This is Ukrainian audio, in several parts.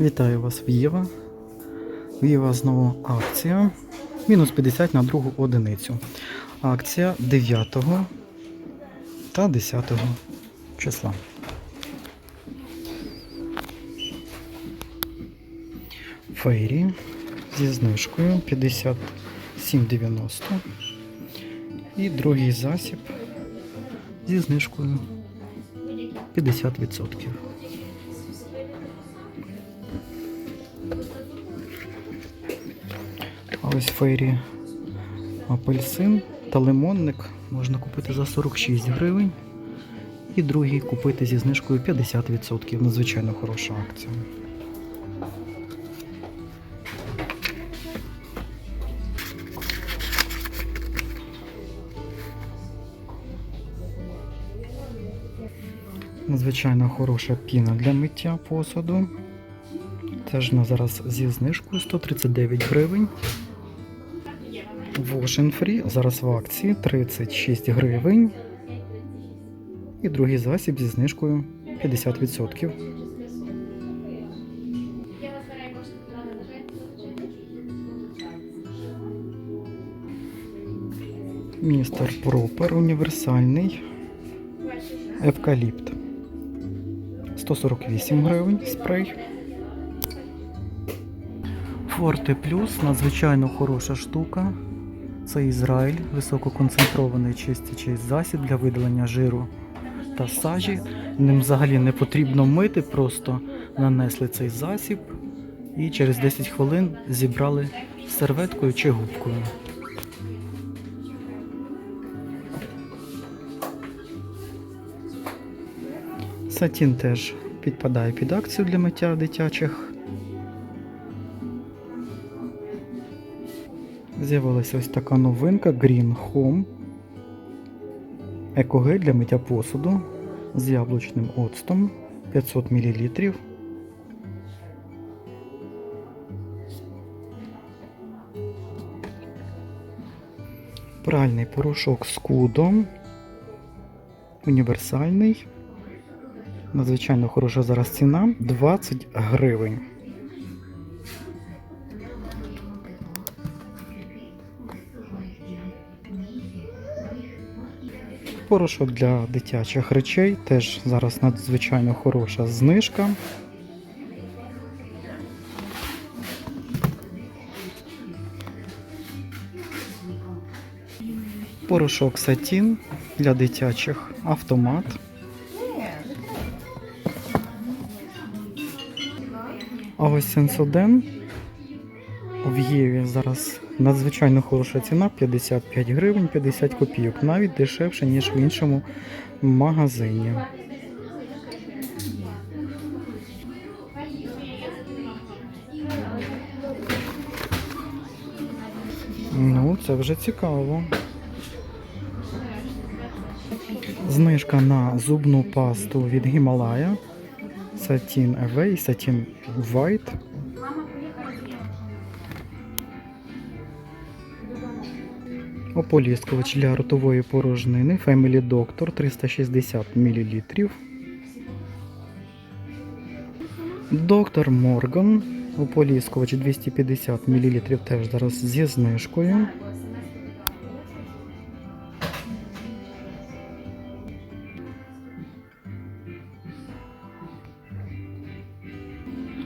Вітаю вас, В'єва. В'єва знову акція. Мінус 50 на другу одиницю. Акція 9 та 10 числа. Фейрі зі знижкою 57,90. І другий засіб зі знижкою 50%. Ось фейрі апельсин та лимонник можна купити за 46 гривень. І другий купити зі знижкою 50%. Надзвичайно хороша акція. Надзвичайно хороша піна для миття посуду. Теж на зараз зі знижкою 139 гривень. Wash Free зараз в акції 36 гривень. І другий засіб зі знижкою 50%. Містер Пропер універсальний. Евкаліпт. 148 гривень спрей. Форте Плюс надзвичайно хороша штука. Це Ізраїль, висококонцентрований чистячий засіб для видалення жиру та сажі. Ним взагалі не потрібно мити, просто нанесли цей засіб і через 10 хвилин зібрали серветкою чи губкою. Сатін теж підпадає під акцію для миття дитячих. З'явилася ось така новинка Green Home. Екогель для миття посуду з яблучним оцтом 500 мл. Пральний порошок з кудом. Універсальний. Надзвичайно хороша зараз ціна 20 гривень. Порошок для дитячих речей теж зараз надзвичайно хороша знижка. Порошок сатін для дитячих автомат. А ось сенсоден в Єві зараз надзвичайно хороша ціна 55 гривень 50 копійок, навіть дешевше, ніж в іншому магазині. Ну, це вже цікаво. Знижка на зубну пасту від Гімалая. Satin Away, Satin White. Ополіскувач для ротової порожнини Family Doctor 360 мл. Доктор Морган. Ополіскувач 250 мл теж зараз зі знижкою.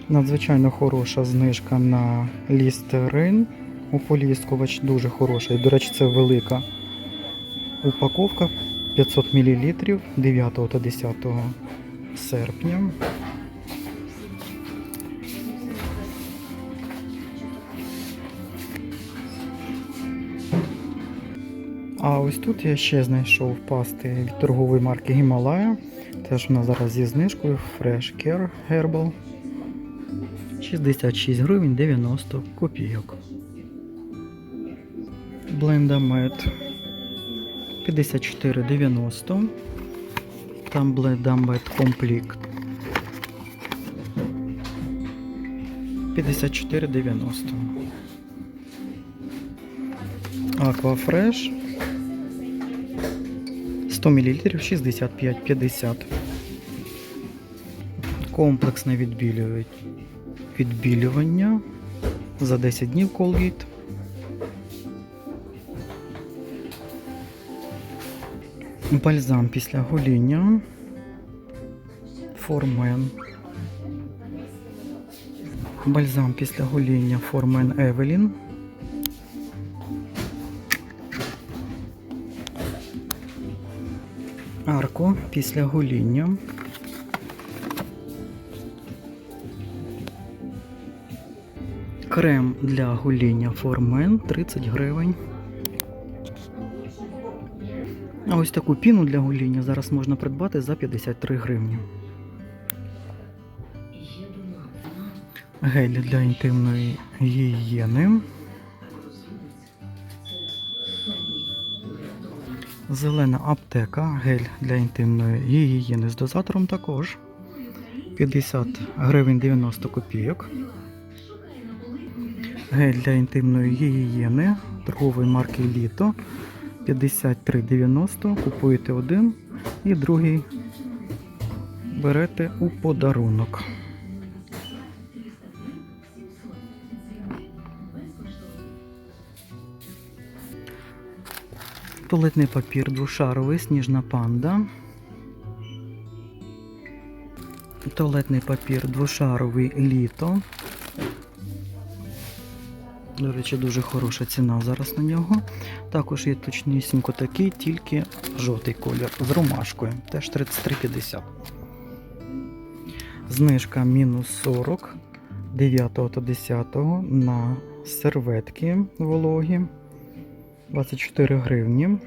Надзвичайно хороша знижка на лістерин. Ополіскувач дуже хороший. До речі, це велика упаковка 500 мл 9 та 10 серпня. А ось тут я ще знайшов пасти від торгової марки Гімалая. Теж вона зараз зі знижкою Fresh Care Herbal. 66 гривень 90 копійок. Блендамет 54,90. Там блендамет комплект 54,90. Аквафреш 100 мл 65,50. Комплексне відбілювання за 10 днів Colgate. Бальзам після гоління. Формен. Бальзам після гоління Формен Евелін. Арко після гоління. Крем для гоління Формен 30 гривень. А ось таку піну для гоління зараз можна придбати за 53 гривні. Гель для інтимної гігієни. Зелена аптека, гель для інтимної гігієни з дозатором також. 50 гривень 90 копійок. Гель для інтимної гігієни торгової марки Літо 53,90. Купуєте один і другий берете у подарунок. Туалетний папір двошаровий, сніжна панда. Туалетний папір двошаровий літо. До речі, дуже хороша ціна зараз на нього. Також є точнісінько такий, тільки жовтий колір з ромашкою. Теж 33,50. Знижка мінус 40 9 та 10 на серветки вологі. 24 гривні.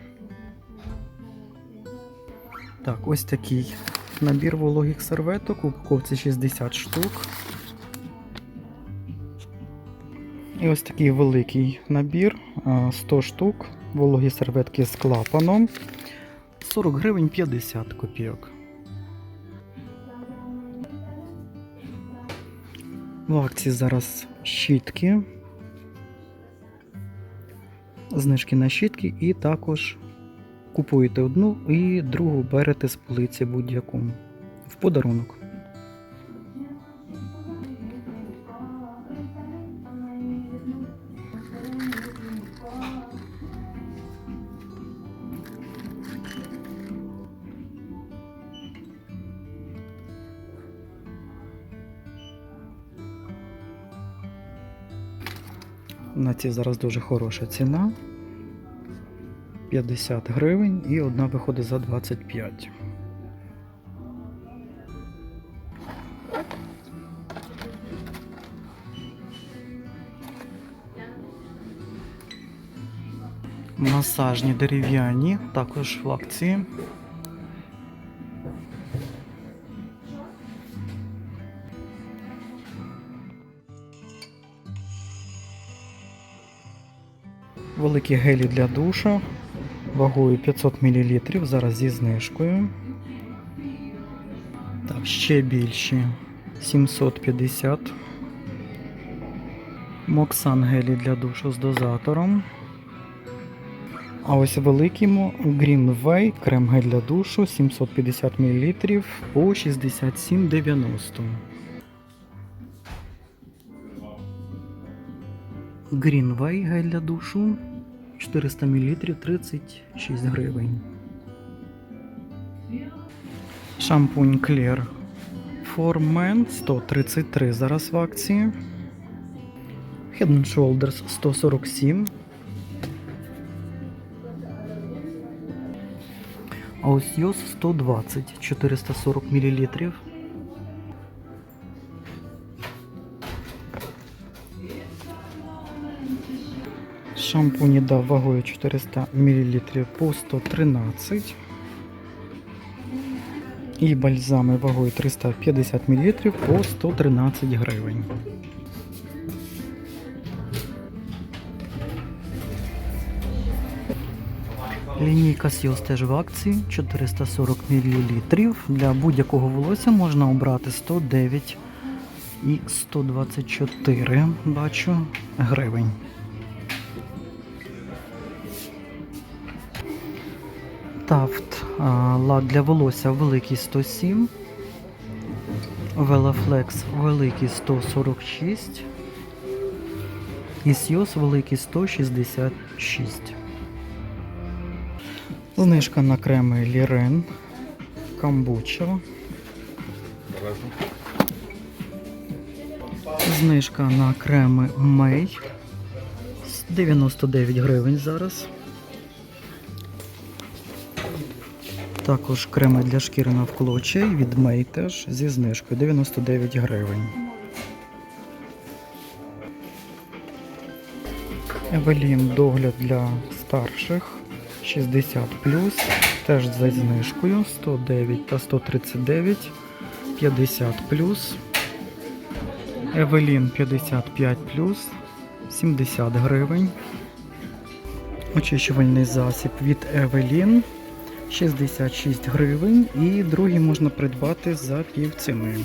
Так, ось такий набір вологих серветок. У упаковці 60 штук. І ось такий великий набір, 100 штук, вологі серветки з клапаном. 40 гривень 50 копійок. В акції зараз щітки. Знижки на щітки і також купуєте одну і другу берете з полиці будь-яку в подарунок. На зараз дуже хороша ціна. 50 гривень і одна виходить за 25. Масажні дерев'яні, також в акції. Великі гелі для душа вагою 500 мл, зараз зі знижкою. Так, ще більші 750. Моксан гелі для душу з дозатором. А ось великий мо- Green Way крем гель для душу 750 мл по 67,90. Greenway гель для душу 400 мл 36 гривень. Шампунь Clear for Men 133 зараз в акції. Head and Shoulders 147. А ось 120 440 мл. Шампуні дав вагою 400 мл по 113. І бальзами вагою 350 мл по 113 гривень. Лінійка Сіос теж в акції 440 мл. Для будь-якого волосся можна обрати 109 і 124, бачу, гривень. Тафт а, лак для волосся великий 107. Велафлекс великий 146. І Сйоз великий 166. Знижка на креми Лірен, камбуча. Знижка на креми Мей. 99 гривень зараз. Також креми для шкіри навколо очей від Мей теж зі знижкою 99 гривень. Евелін догляд для старших 60 теж за знижкою 109 та 139 50 Евелін 55 70 гривень. Очищувальний засіб від Евелін 66 гривень і другий можна придбати за півціни.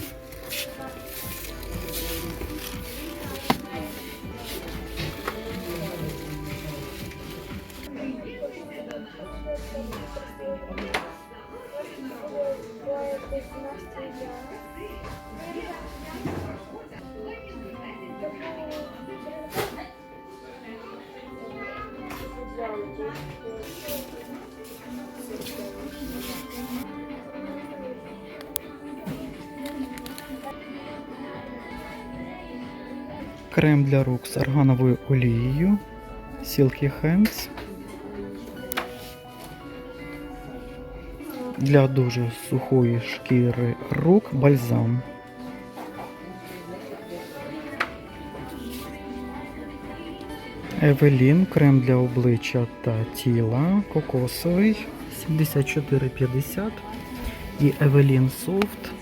Крем для рук з аргановою олією Silky Hands. Для дуже сухої шкіри рук бальзам. Евелін крем для обличчя та тіла кокосовий 74,50 і Евелін Софт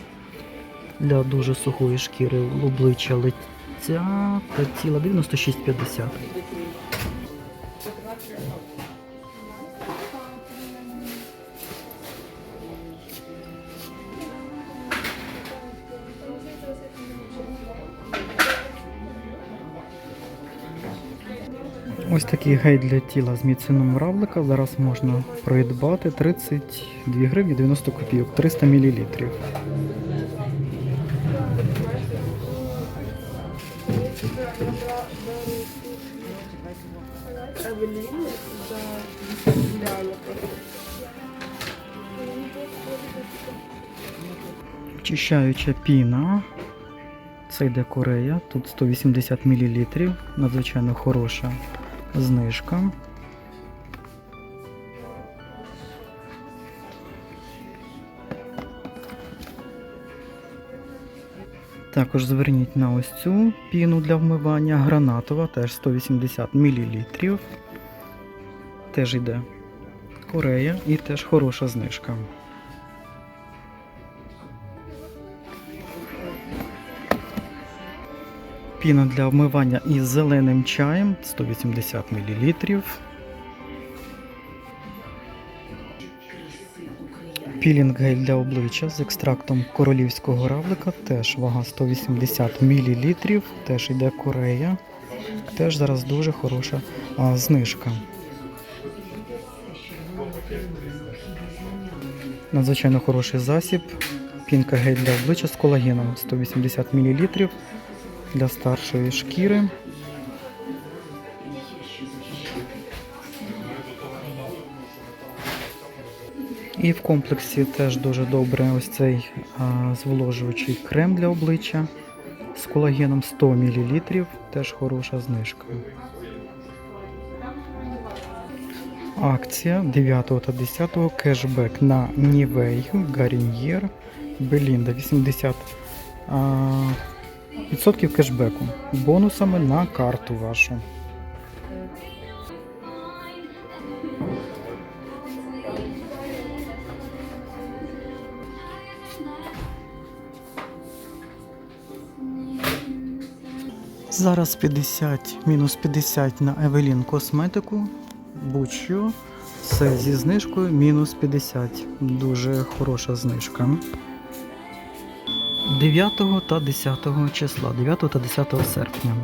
для дуже сухої шкіри обличчя лиця та тіла 96,50. Ось такий гель для тіла з міцином равлика зараз можна придбати 32 гривні 90 копійок, 300 мл. Очищаюча піна. Це йде Корея, тут 180 мл, надзвичайно хороша знижка. Також зверніть на ось цю піну для вмивання гранатова, теж 180 мл. Теж йде Корея і теж хороша знижка. Піна для вмивання із зеленим чаєм 180 мл. Пілінг гель для обличчя з екстрактом королівського равлика, теж вага 180 мл, теж йде Корея. Теж зараз дуже хороша а, знижка. Надзвичайно хороший засіб. Пінка гель для обличчя з колагеном 180 мл для старшої шкіри. І в комплексі теж дуже добре ось цей а, зволожуючий крем для обличчя з колагеном 100 мл, теж хороша знижка. Акція 9 та 10 кешбек на Нівею, Гаріньєр, Белінда 80 а, кешбеку бонусами на карту вашу. Зараз 50, мінус 50 на Евелін косметику. Будь-що. Все зі знижкою мінус 50. Дуже хороша знижка. 9 та 10 числа, 9 та 10 серпня.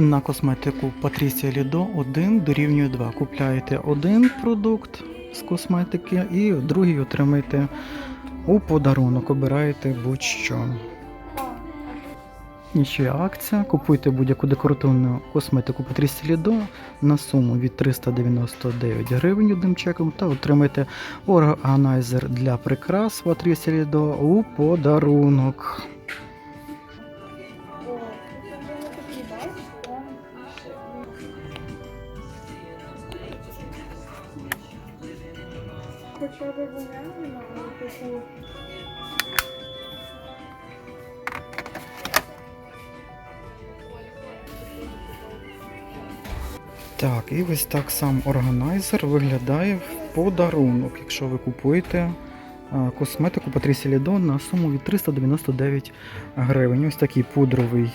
На косметику Patricia Lido 1 дорівнює 2. Купляєте один продукт з косметики і другий отримаєте у подарунок. Обираєте будь-що. І ще акція. Купуйте будь-яку декоративну косметику Patricia Lido на суму від 399 гривень одним чеком та отримайте органайзер для прикрас Patricia Lido у подарунок. Хоча б вона немає, типу. Так, і ось так сам органайзер виглядає в подарунок, якщо ви купуєте косметику Patricia Lido на суму від 399 гривень. Ось такий пудровий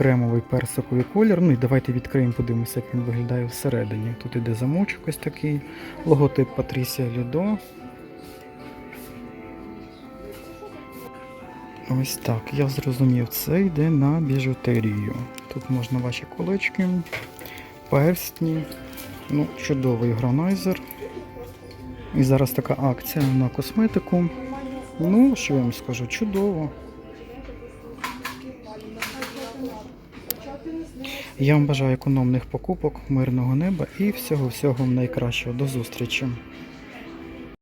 кремовий персиковий колір. Ну і давайте відкриємо, подивимося, як він виглядає всередині. Тут іде замочок ось такий, логотип Patricia Lido. Ось так, я зрозумів, це йде на біжутерію. Тут можна ваші колечки, перстні. Ну, чудовий гранайзер. І зараз така акція на косметику. Ну, що я вам скажу, чудово. Я вам бажаю економних покупок, мирного неба і всього-всього найкращого. До зустрічі!